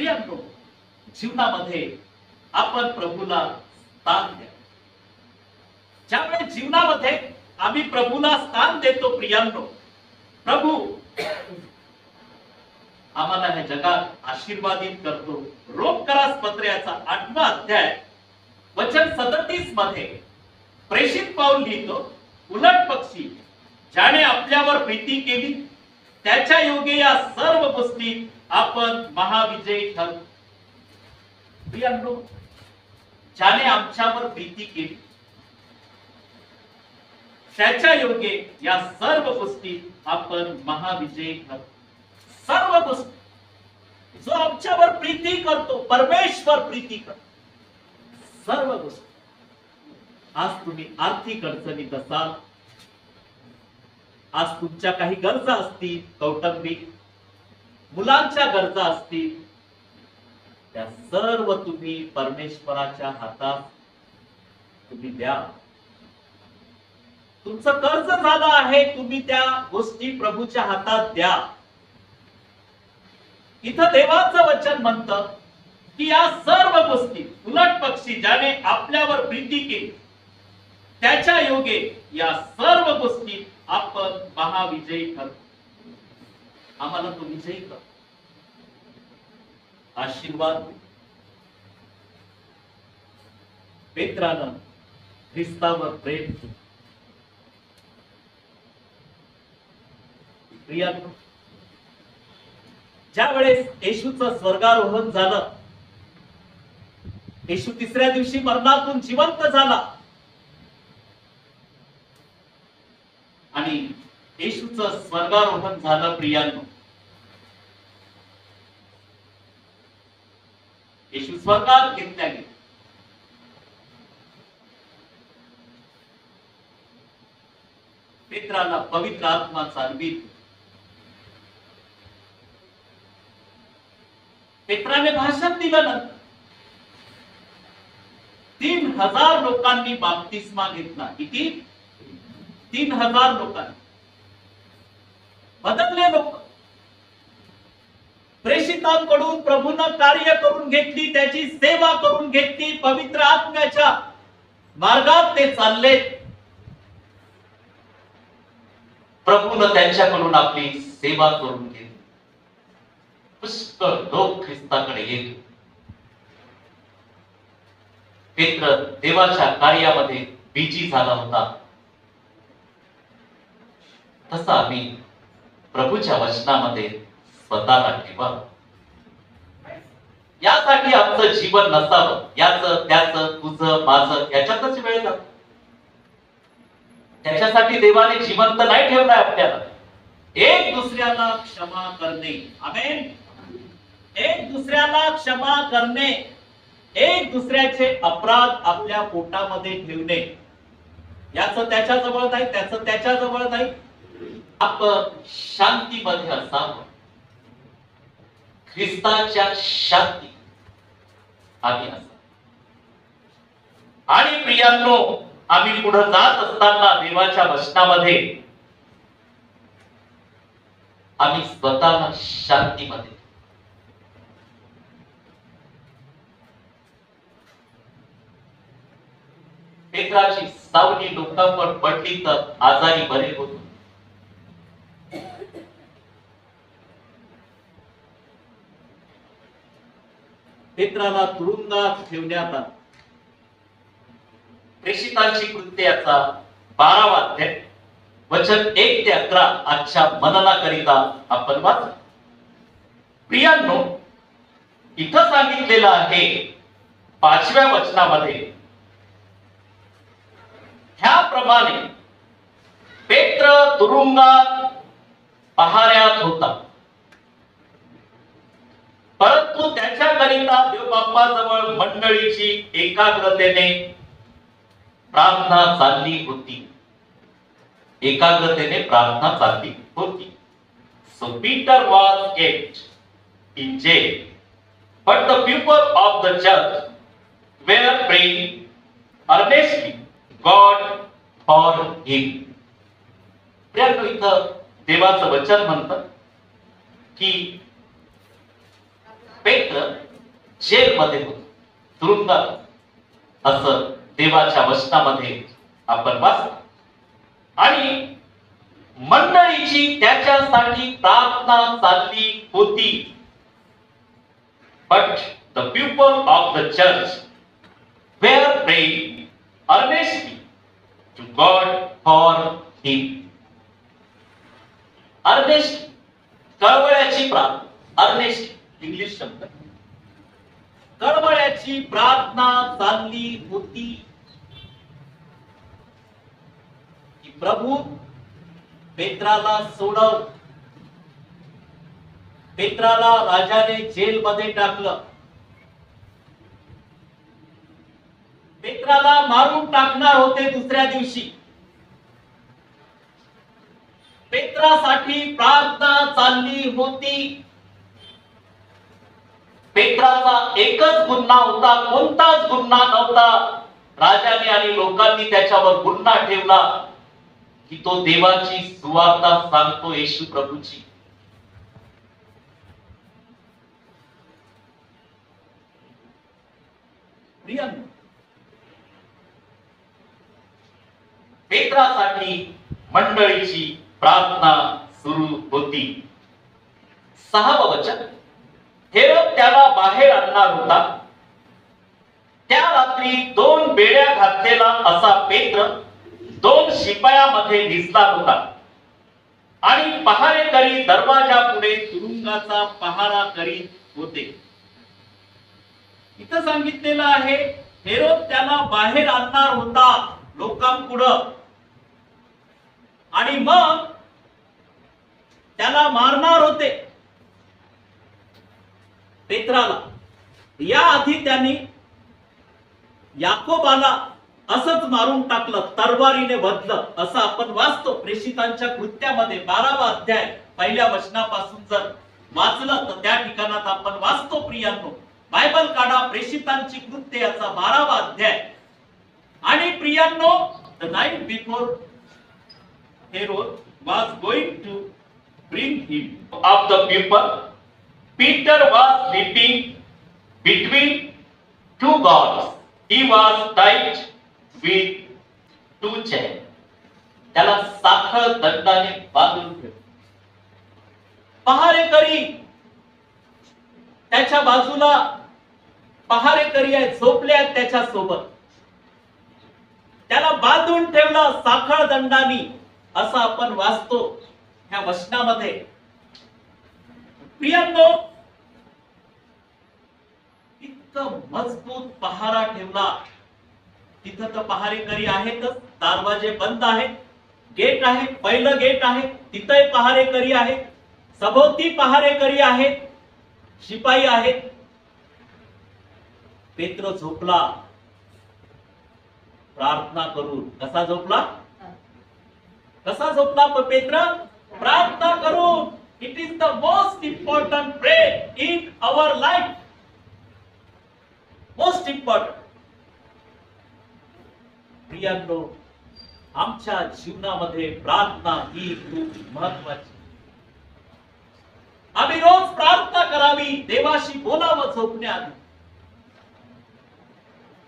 प्रियांनो जीवनामध्ये आपण प्रभूला स्थान द्या. ज्यामुळे जीवनामध्ये आम्ही प्रभूला स्थान देतो प्रियांनो प्रभू आम्हाला ह्या जगात आशीर्वादित करतो. रोमकरास पत्र याचा आठवा अध्याय वचन सदतीसमध्ये प्रेषित पाऊल लिहितो. उलट पक्षी ज्याने आपल्यावर प्रीती केली त्याच्या योगे या सर्व गोष्टी आपण महाविजयी ठरू ज्याने आमच्यावर प्रीती केली. त्याच्या योगे या सर्व गोष्टी आपण महाविजयी ठरू सर्व गोष्टी. जो आमच्यावर प्रीती करतो परमेश्वर प्रीती करतो. सर्व गोष्टी. आज तुम्ही आर्थिक अडचणीत असाल. आज तुमच्या काही गरजा असतील कौटुंबिक मुलांच्या गरजा असतील त्या सर्व तुम्ही परमेश्वराच्या हातात तुम्ही द्या. तुमचं कर्ज झालं आहे तुम्ही त्या गोष्टी प्रभूच्या हातात द्या. इथं देवाचं वचन म्हणतं की या सर्व गोष्टी उलट पक्षी ज्याने आपल्यावर प्रीती केली त्याच्या योगे या सर्व गोष्टी आपण महाविजयी ठरतो. आम्हाला तो विजयी कर. आशीर्वाद पेत्रानं ख्रिस्तावर प्रेम केलं. ज्या वेळेस येशूचं स्वर्गारोहण झालं येशू तिसऱ्या दिवशी मरणातून जिवंत झाला. आणि येशूचं स्वर्गारोहण झालं प्रियांनो. येशू स्वर्गात घेतल्या गेले पेत्राला पवित्र आत्मा चालवीत पेत्राने भाषण दिलं ना. तीन हजार लोकांनी बाप्तिस्मा घेतला. किती? तीन हजार लोकांनी. बदलले लोक. प्रेषितांकडून प्रभूनं कार्य करून घेतली त्याची सेवा करून घेतली पवित्र आत्म्याच्या मार्गात ते चालले. प्रभूनं त्यांच्याकडून आपली सेवा करून घेतली. पुष्कळ लोक ख्रिस्ताकडे येत पेत्र देवाच्या कार्यामध्ये बिजी झाला होता. तसा आम्ही प्रभूच्या वचनामध्ये स्वतःला ठेवा. यासाठी आमचं जीवन नसावं. याच त्याच तुझं माझं याच्यातच वेळ जातो. त्याच्यासाठी देवाने जिवंत नाही ठेवलाय आपल्याला. एक दुसऱ्याला क्षमा करणे. आमेन. एक दुसऱ्याला क्षमा करणे. एक दुसऱ्याचे अपराध आपल्या पोटामध्ये ठेवणे. याच त्याच्याजवळ नाही त्याच त्याच्याजवळ नाही. आपण शांतीमध्ये असावं. ख्रिस्ताच्या शांती. आम्ही आणि प्रियांनो आम्ही पुढे जात असताना देवाच्या वचनामध्ये आम्ही स्वतःला शांतीमध्ये पेत्राची सावली लोकांवर पडली तर आजारी बरे होतो. क्षेत्राला तुरुंगात ठेवण्यात आला. प्रेषितांची कृत्याचा बारावा अध्याय. वचन एक ते अकरा आजच्या मननाकरिता आपण वाच. प्रियांनो इथं सांगितलेलं आहे पाचव्या वचनामध्ये ह्याप्रमाणे पेत्र तुरुंगात पहाऱ्यात होता. परंतु त्याच्याकरिता देवबाप्पाजवळ मंडळीची एकाग्रतेने प्रार्थना चालली होती. एकाग्रतेने प्रार्थना चालली होती. So Peter was kept in jail but the people of the church were praying earnestly God for him प्रियांनो इथं देवाचं वचन म्हणतं की पेत्र जेलमध्ये होत. तुरुंगात असं देवाच्या वचनामध्ये आपण वाचतो आणि मंडळीची त्याच्यासाठी प्रार्थना चालली होती. But the people of the church were pray earnestly to God for him earnest कळवळ्याची प्रार्थना. अर्नेस्टली इंग्लिश शब्द. कळवळ्याची प्रार्थना चालली होती. की प्रभू पेत्राला सोडव. पेत्राला राजाने जेलमध्ये टाकलं. पेत्राला मारून टाकणार होते दुसऱ्या दिवशी. पेत्रासाठी प्रार्थना चालली होती. पेत्राचा एकच गुन्हा होता कोणताच गुन्हा नव्हता. राजाने आणि लोकांनी त्याच्यावर गुन्हा ठेवला की तो देवाची सुवार्ता सांगतो येशू प्रभूची. पेत्रासाठी मंडळीची प्रार्थना सुरू होती. सहावं वचन. हेरोद त्याला बाहेर आणणार होता. त्या रात्री दोन बेड्या घातलेला असा पेत्र दोन शिपायामध्ये दिसला होता. आणि पहारेकरी दरवाजा पुढे तुरुंगाचा पहारा करीत होते. इथं सांगितलेलं आहे हेरोद त्याला बाहेर आणणार होता लोकांपुढं. आणि मग त्याला मारणार होते. पेत्राला. या आधी त्यांनी याकोबाला असंच मारून टाकलं तरवारीने बदलं असं आपण वाचतो. प्रेषितांच्या कृत्यामध्ये बारावा अध्याय पहिल्या वचनापासून जर वाचलं तर त्या ठिकाणात आपण वाचतो प्रियांनो. बायबल काढा प्रेषितांची कृत्य याचा बारावा अध्याय. आणि प्रियांनो the night before Herod was going to bring him of the people Peter was sleeping between two gods. He was tied with two chains. त्याला साखळ दंडाने बांधून ठेव पहारेकरी त्याच्या बाजूला पहारेकरी आहे झोपले आहेत त्याच्या सोबत. त्याला बांधून ठेवला साखळ दंडानी. असं आपण वाचतो ह्या वचनामध्ये. प्रियांनो इतकं मजबूत पहारा ठेवला. तिथं तर पहारेकरी आहेतच दरवाजे बंद आहेत गेट आहे पहिलं गेट आहे तिथंही पहारेकरी आहेत सभोवती पहारेकरी आहेत शिपाई आहेत. पेत्र झोपला. प्रार्थना करून. कसा झोपला? कसा झोपला पेत्र? प्रार्थना करून. It is the most important pray in our life most important प्रियांनो आमच्या जीवनामध्ये प्रार्थना ही खूप महत्वाची आम्ही रोज प्रार्थना करावी देवाशी बोलावं झोपण्याआधी.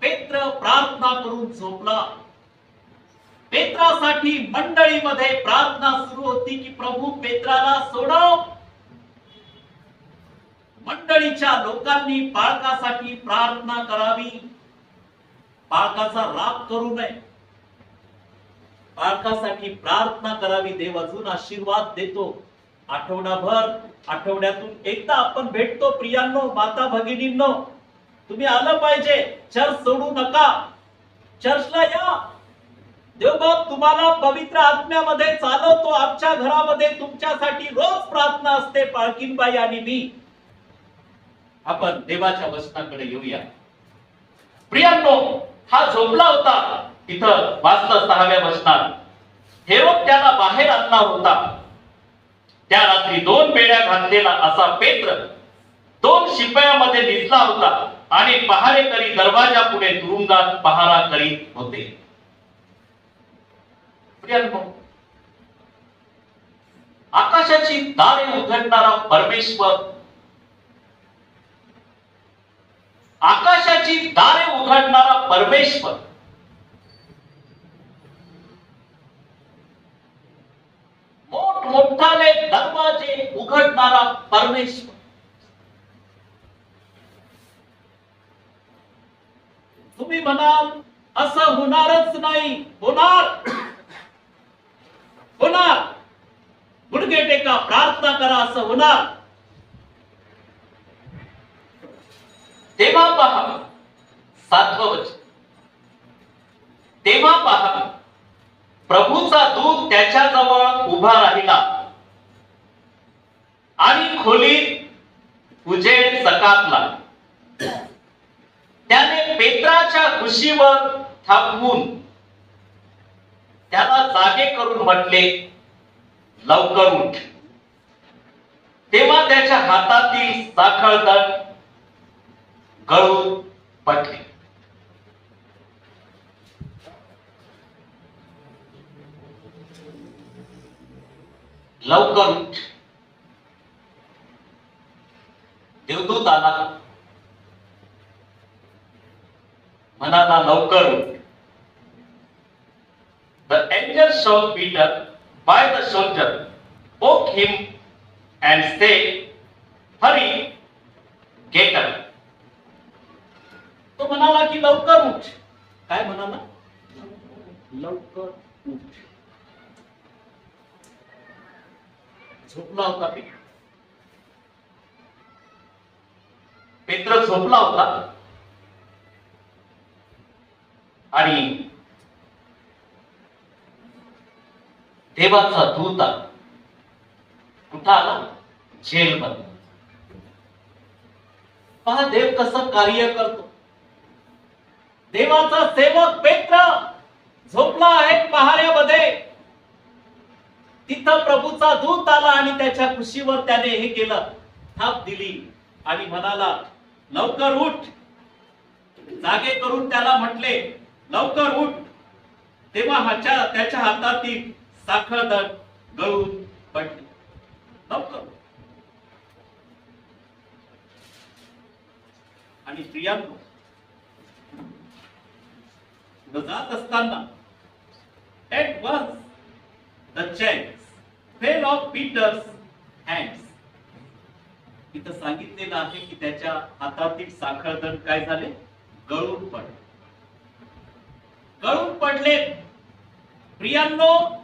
पेत्र प्रार्थना करून झोपला. पेत्रासाठी मंडळीमध्ये प्रार्थना सुरू होती की प्रभू पेत्राला सोडव मंडळीच्या लोकांनी बाळकासाठी प्रार्थना करावी. बाळकाचा राग करू नये. बाळकासाठी प्रार्थना करावी. देव अजून आशीर्वाद देतो. आठवडाभर आठवड्यातून एकदा आपण भेटतो प्रियांनो माता भगिनींनो. तुम्ही आलं पाहिजे. चर्च सोडू नका. चर्चला या. देवबाप तुम्हाला पवित्र आत्म्यामध्ये चालवतो. आमच्या घरामध्ये तुमच्यासाठी रोज प्रार्थना असते पाळकिनबाई आणि मी. आपण देवाच्या वचनाकडे येऊया. प्रियांनो हा झोपला होता तिथं वाचलं सहाव्या वचनात. हेरोद त्याला बाहेर आणणार होता. त्या रात्री दोन पेड्या घातलेला असा पेत्र दोन शिपायामध्ये दिसला होता आणि पहारेकरी दरवाजा पुढे तुरुंगात पहारा करीत होते. आकाशाची दारे उघडणारा परमेश्वर आकाशाची दारे उघडणारा परमेश्वर. मोठमोठाले दरवाजे उघडणारा परमेश्वर. तुम्ही म्हणाल असं होणारच नाही. होणार. होणार. गुडघे टेका प्रार्थना करा असं होणार. तेव्हा पहा. सातवं वचन तेव्हा पहा. प्रभूचा दूत त्याच्याजवळ उभा राहिला. आणि खोलीत उजेड सकातला. त्याने पेत्राच्या खुशीवर थांबवून त्याला जागे करून म्हटले लवकर उठ. तेव्हा त्याच्या हातातील साखळदंड गळू पटले लवकर उठ देवदूत आला म्हणाला लवकर उठ The angel showed Peter by the shoulder, woke him, and said, Hurry, get up. तो म्हणाला की लवकर उठ काय म्हणाला लवकर उठ झोपला होता पेत्र पेत्र झोपला होता आणि देवाचा दूत आला. कुठं आला? जेलमध्ये पहा देव कसं कार्य करतो. देवाचा सेवक पेत्र झोपला आहे पहाऱ्यामध्ये. तिथं प्रभूचा दूत आला आणि त्याच्या खुशीवर त्याने हे केलं. थाप दिली आणि म्हणाला लवकर उठ. जागे करून त्याला म्हटले लवकर उठ. तेव्हा त्याच्या हातातील साखर दर गळून पडली लवकर आणि स्त्रियांनो जात असताना at once the chains fell off Peter's hands. इथं सांगितलेलं आहे की त्याच्या हातातील साखळदंड काय झाले? गळून पडले. गळून पडले प्रियांनो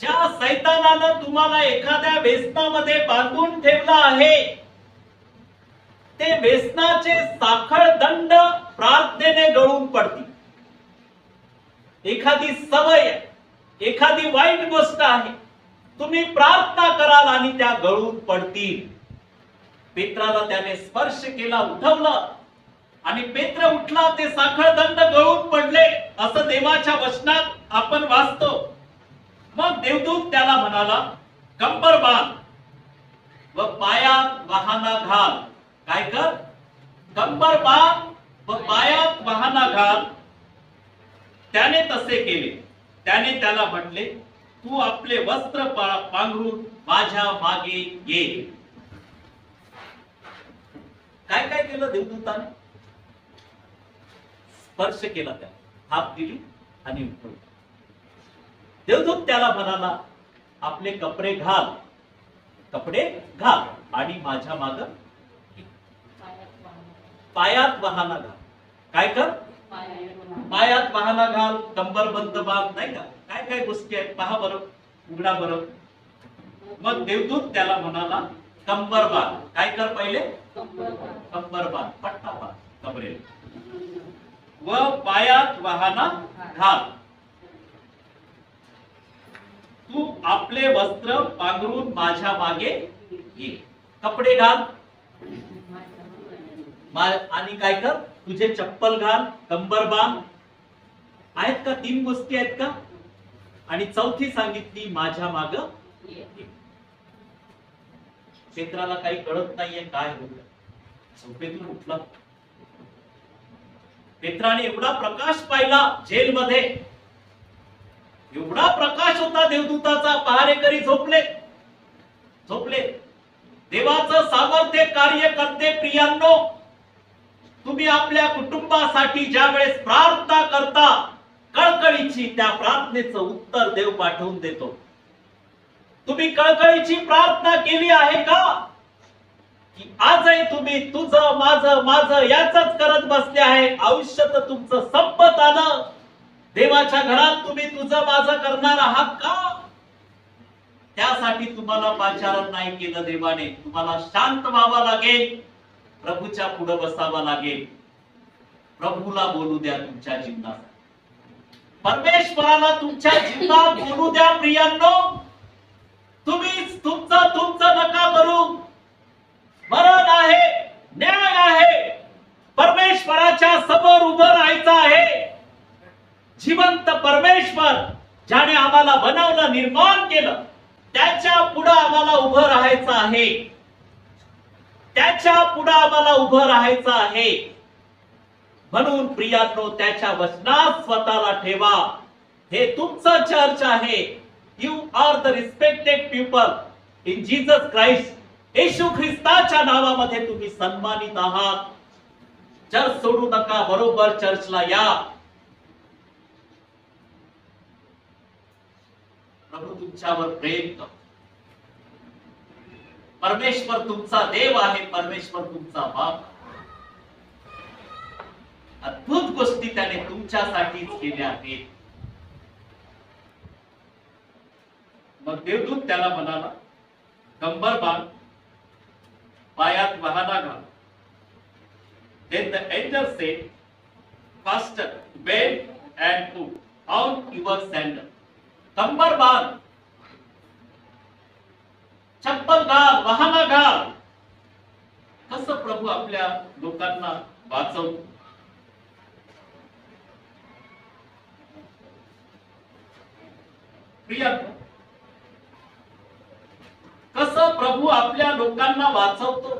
ज्या सैतानानं तुम्हाला एखाद्या व्यसनामध्ये बांधून ठेवलं आहे ते व्यसनाचे साखळ दंड प्रार्थनेने गळून पडतील. एखादी सवय एखादी वाईट गोष्ट आहे तुम्ही प्रार्थना कराल आणि त्या गळून पडतील. पेत्राला त्याने स्पर्श केला उठवलं आणि पेत्र उठला ते साखळ दंड गळून पडले असं देवाच्या वचनात आपण वाचतो. मग देवदूत त्याला म्हणाला कंबर बांध व पायात वाहना घाल. काय कर? कंबर बांध व पायात वाहना घाल. त्याने तसे केले. त्याने त्याला म्हटले तू आपले वस्त्र पांघरून माझ्या मागे ये. काय काय केलं देवदूताने? स्पर्श केला त्या हात दिली आणि देवदूत त्याला म्हणाला आपले कपडे घाल. कपडे घाल. आणि माझ्या माग पायात वाहना घाल. काय कर? पायात वाहना घाल. कंबर बंद बांध. नाही का? काय काय गोष्टी आहेत? पहा बरं. उघडा बरं. मग देवदूत त्याला म्हणाला कंबर बांध. काय कर पहिले? कंबर बांध. पट्टा बांध. कबरे व पायात वाहना घाल. तू आपले वस्त्र पांघरून माझ्या मागे ये. कपडे घाल. आणि काय कर? तुझे चप्पल घाल कंबर बांध. आहेत का तीन गोष्टी आहेत का? आणि चौथी सांगितली माझ्या माग क्षेत्राला काही कळत नाहीये काय होत. झोपेतून उठला. पेत्राने एवढा प्रकाश पाहिला जेलमध्ये. एवढा प्रकाश होता देवदूताचा पहारेकरी झोपले. झोपले. देवाचं सामर्थ्य कार्य करते प्रियांनो. तुम्ही आपल्या कुटुंबासाठी ज्या वेळेस प्रार्थना करता कळकळीची त्या प्रार्थनेचं उत्तर देव पाठवून देतो. तुम्ही कळकळीची प्रार्थना केली आहे का? की आजही तुम्ही तुझं माझं माझं याच करत बसले आहे. आयुष्य तर तुमचं संपत आलं. देवाच्या घरात तुम्ही तुझं माझं करणार आहात का? त्यासाठी तुम्हाला पाचारण नाही केलं देवाने. तुम्हाला शांत व्हावं लागेल. प्रभूच्या पुढे बसावं लागेल. प्रभूला बोलू द्या तुमच्या जीवनात. परमेश्वराला तुमच्या जीवनात बोलू द्या प्रियांनो. तुम्ही तुमचं तुमचं नका करू. मरण आहे न्याय आहे. परमेश्वराच्या समोर उभं राहायचं आहे. जिवंत परमेश्वर ज्याने आम्हाला बनवलं निर्माण केलं त्याच्या पुढे आम्हाला उभं राहायचं आहे. त्याच्या पुढे आम्हाला उभं राहायचं आहे. म्हणून प्रियांनो त्याच्या वचनात स्वतःला ठेवा. हे तुमचं चर्च आहे. You are the respected people in Jesus Christ येशू ख्रिस्ताच्या नावामध्ये तुम्ही सन्मानित आहात. चर्च सोडू नका बरोबर चर्चला या. प्रभू तुमच्यावर प्रेम करतो. परमेश्वर तुमचा देव आहे परमेश्वर तुमचा बाप. अद्भुत गोष्टी त्याने तुमच्यासाठीच केल्या आहेत. मग देवदूत त्याला म्हणाला कंबर बांध पायात वाहना घाल. Then the angel said, faster bend and put on your sandal कंबर बांध. चप्पल घाल वाहना घाल कस प्रभू आपल्या लोकांना वाचवतो कस कसं प्रभू आपल्या लोकांना वाचवतो?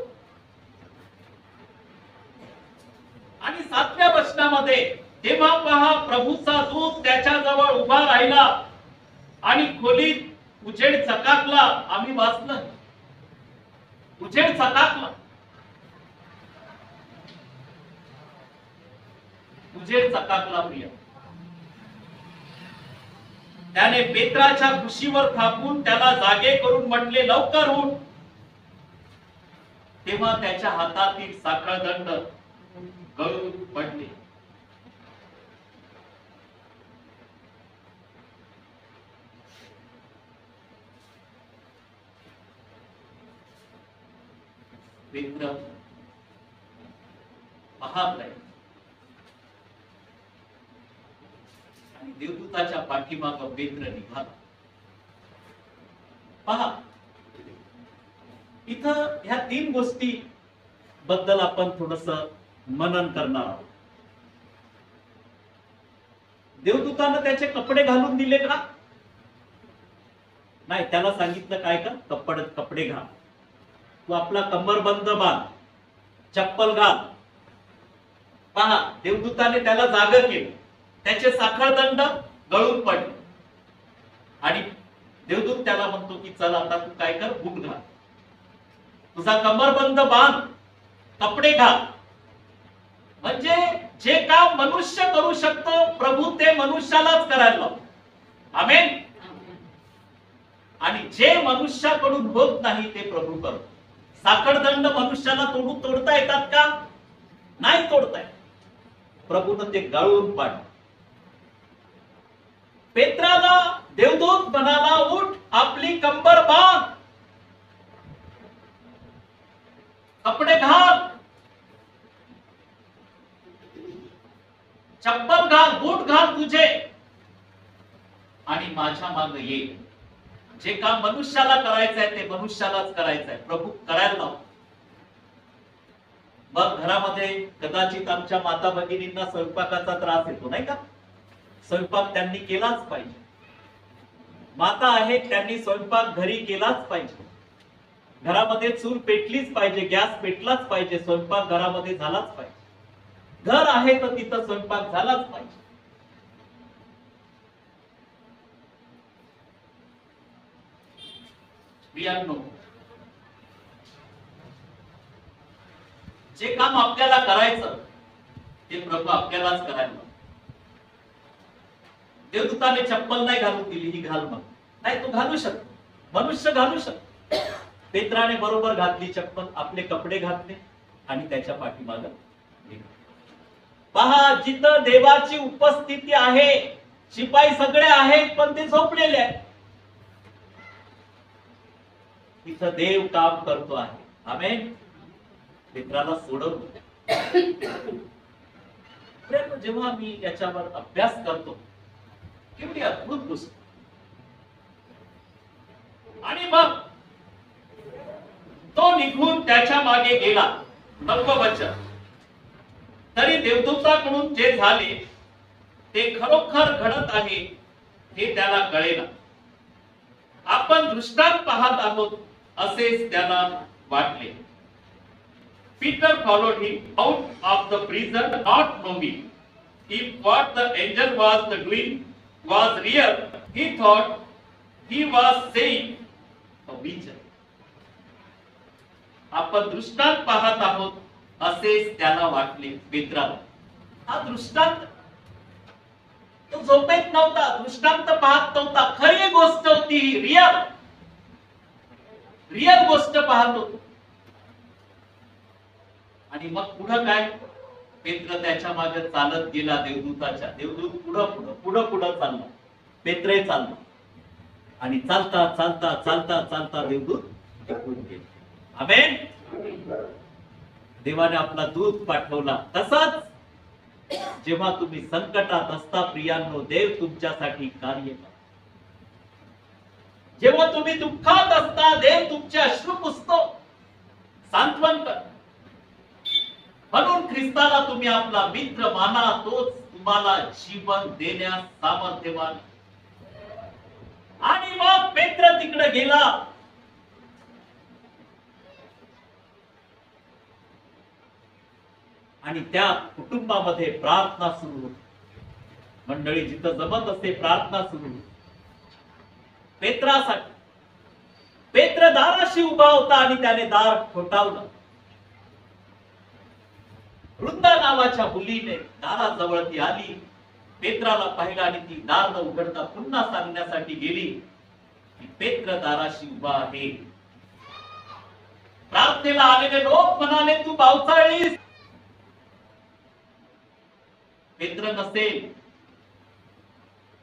आणि सातव्या वचनामध्ये तेव्हा पहा प्रभूचा दूत त्याच्याजवळ उभा राहिला. आणि खोलीत उजेड चकाकला आम्ही वाचलं उजेड चकाकला. उजेड चकाकला प्रिय. त्याने पेत्राच्या खुशीवर थापून त्याला जागे करून म्हटले लवकर उठ. तेव्हा त्याच्या हातातील साखळदंड गळून पडले. पेत्र पाहत आणि देवदूताच्या पाठीमाग पेत्र निघाला. पहा इथं ह्या तीन गोष्टी बद्दल आपण थोडस मनन करणार आहोत. देवदूतानं त्याचे कपडे घालून दिले का? नाही त्याला सांगितलं काय का? कपड कपडे घाल. तू आपला कंबरबंद बांध चप्पल घाल. पहा देवदूताने त्याला जाग केलं. त्याचे साखळदंड गळून पडले. आणि देवदूत त्याला म्हणतो की चल आता तू काय कर? बुक घाल. तुझा कंबरबंद बांध कपडे घाल. म्हणजे जे काम मनुष्य करू शकतो प्रभू ते मनुष्यालाच करायला लावतो. आमेन. आणि जे मनुष्याकडून होत नाही ते प्रभू करतो साखळदंड मनुष्याला तोडून तोडता येतात का? नाही तोडता येत ते गाळून पाड पेत्राला देवदूत म्हणाला उठ आपली कंबर बांध. कपडे घाल. चप्पल घाल बूट घाल तुझे. आणि माझ्या माग ये. जे काम मनुष्याला करायचं आहे ते मनुष्यालाच करायचं आहे प्रभू करायला लाव. मग घरामध्ये कदाचित आमच्या माता भगिनींना स्वयंपाकाचा त्रास येतो नाही का? स्वयंपाक त्यांनी केलाच पाहिजे. माता आहेत त्यांनी स्वयंपाक घरी केलाच पाहिजे. घरामध्ये चूल पेटलीच पाहिजे गॅस पेटलाच पाहिजे स्वयंपाक घरामध्ये झालाच पाहिजे. घर आहे तर तिथं स्वयंपाक झालाच पाहिजे. प्रियांनो जे काम आपल्याला करायचं ते प्रभू आपल्यालाच करायला देवदूताने चप्पल नाही घालून दिली ही घाल मग. नाही तू घालू शकतो मनुष्य घालू शकतो पेत्राने बरोबर घातली चप्पल आपले कपडे घातले आणि त्याच्या पाठीमाग पहा जिथं देवाची उपस्थिती आहे शिपाई सगळे आहेत पण ते झोपलेले आहेत. तिथं देव काम करतो आहे. आम्ही मित्राला सोडवलं जेव्हा मी याच्यावर अभ्यास करतो केवढी अद्भुत गोष्ट. आणि मग तो निघून त्याच्यामागे गेला. नववं तरी देवदूताकडून जे झाले ते खरोखर घडत आहे हे त्याला कळेना. आपण दृष्टांत पाहत आहोत असेच त्याला वाटले. Peter followed he out of the prison not movie he what the angel was the green was real he thought he was saying आपण दृष्टांत पाहत आहोत असेच त्याला वाटले मित्रांनो. हा दृष्टांत तो झोपेत नव्हता दृष्टांत पाहत नव्हता. खरी गोष्ट होती रियल रिअल गोष्ट पाहत होतो. आणि मग पुढं काय? पेत्र त्याच्यामागे चालत गेला देवदूताच्या. देवदूत पुढं पुढं पुढं पुढं चालला. पेत्रही चालला. आणि चालता चालता चालता चालता देवदूत गेले. आमेन? देवाने आपला दूत पाठवला. तसाच जेव्हा तुम्ही संकटात असता प्रियांनो देव तुमच्यासाठी कार्य करतो. जेव्हा तुम्ही दुःखात असता देव तुमचे अश्रू पुसतो सांत्वन कर. म्हणून ख्रिस्ताला तुम्ही आपला मित्र माना तोच तुम्हाला जीवन देण्यास सामर्थ्यवान. आणि मग पेत्र तिकडे गेला. आणि त्या कुटुंबामध्ये प्रार्थना सुरू मंडळी जिथं जमत असते प्रार्थना सुरू होती पेत्रासाठी. पेत्र दाराशी उभा होता आणि त्याने दार ठोठावलं वृंदा नावाच्या मुलीने दाराजवळ ती आली. पेत्राला पाहिलं आणि ती दार न उघडता पुन्हा सांगण्यासाठी गेली की पेत्र दाराशी उभा आहे. प्रार्थनेला आलेले लोक म्हणाले तू पावसाळीस. पेत्र नसेल.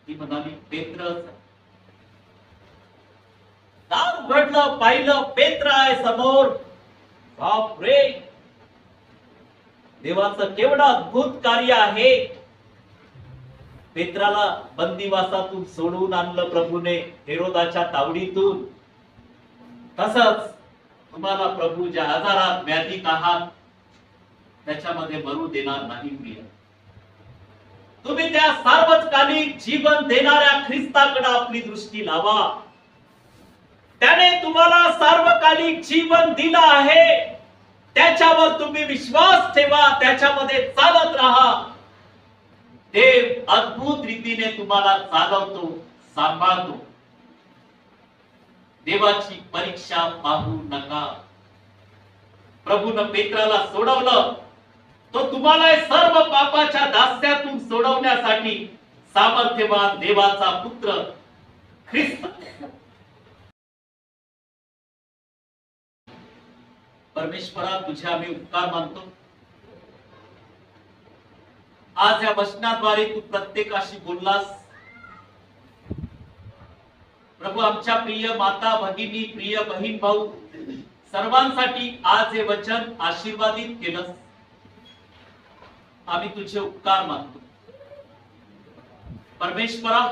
ती म्हणाली पेत्रच आहे. दार उघडलं पाहिलं पेत्र आहे समोर. बापरे. देवाचं केवढं अद्भुत कार्य आहे. पेत्राला बंदिवासातून सोडून आणलं प्रभूने हेरोदाच्या तावडीतून. तसच तुम्हाला प्रभू ज्या आजारात व्याधीत आहात त्याच्यामध्ये मरू देणार नाही प्रिय तुम्ही त्या सार्वत्रिक जीवन देणाऱ्या ख्रिस्ताकडे आपली दृष्टी लावा. त्याने तुम्हाला सार्वकालिक जीवन दिलं आहे. त्याच्यावर तुम्ही विश्वास ठेवा त्याच्यामध्ये चालत राहा. देव अद्भुत रीतीने तुम्हाला चालवतो सांभाळतो. देवाची परीक्षा पाहू नका. प्रभून पेत्राला सोडवलं. तो तुम्हाला सर्व पापाच्या दास्यातून सोडवण्यासाठी सामर्थ्यवान देवाचा पुत्र ख्रिस्त परमेश्वरा तुझे आम्ही उपकार मानतो. आज या वचनाद्वारे तू प्रत्येकाशी बोललास. प्रभू आमच्या प्रिय माता भगिनी प्रिय बहीण भाऊ सर्वांसाठी आज हे वचन आशीर्वादित केलंस. आम्ही तुझे उपकार मानतो. परमेश्वरा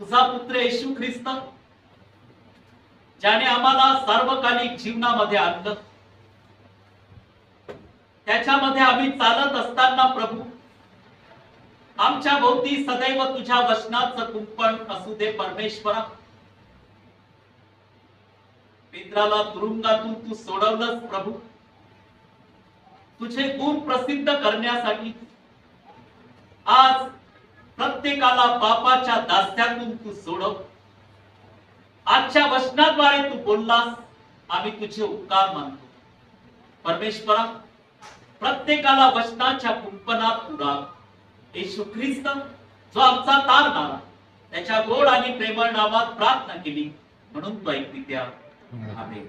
तुझा पुत्र येशू ख्रिस्त ज्याने आम्हाला सार्वकालिक जीवनामध्ये आणलं. त्याच्यामध्ये आम्ही चालत असताना प्रभू आमच्या भोवती सदैव तुझ्या वचनाचं कुंपण असू दे परमेश्वरा. मित्राला तुरुंगातून तू सोडवलंस प्रभू. तुझे गुण प्रसिद्ध करण्यासाठी आज प्रत्येकाला पापाच्या दास्यातून तू सोडव. आजच्या वचनाद्वारे तू बोललास आम्ही तुझे उपकार मानतो. परमेश्वरा प्रत्येकाला वचनाच्या कुंपणात उडाल येशू ख्रिस्त जो आमचा तार नारा त्याच्या गोड आणि प्रेमळ नावात प्रार्थना केली म्हणून तो ऐकत्या आम्ही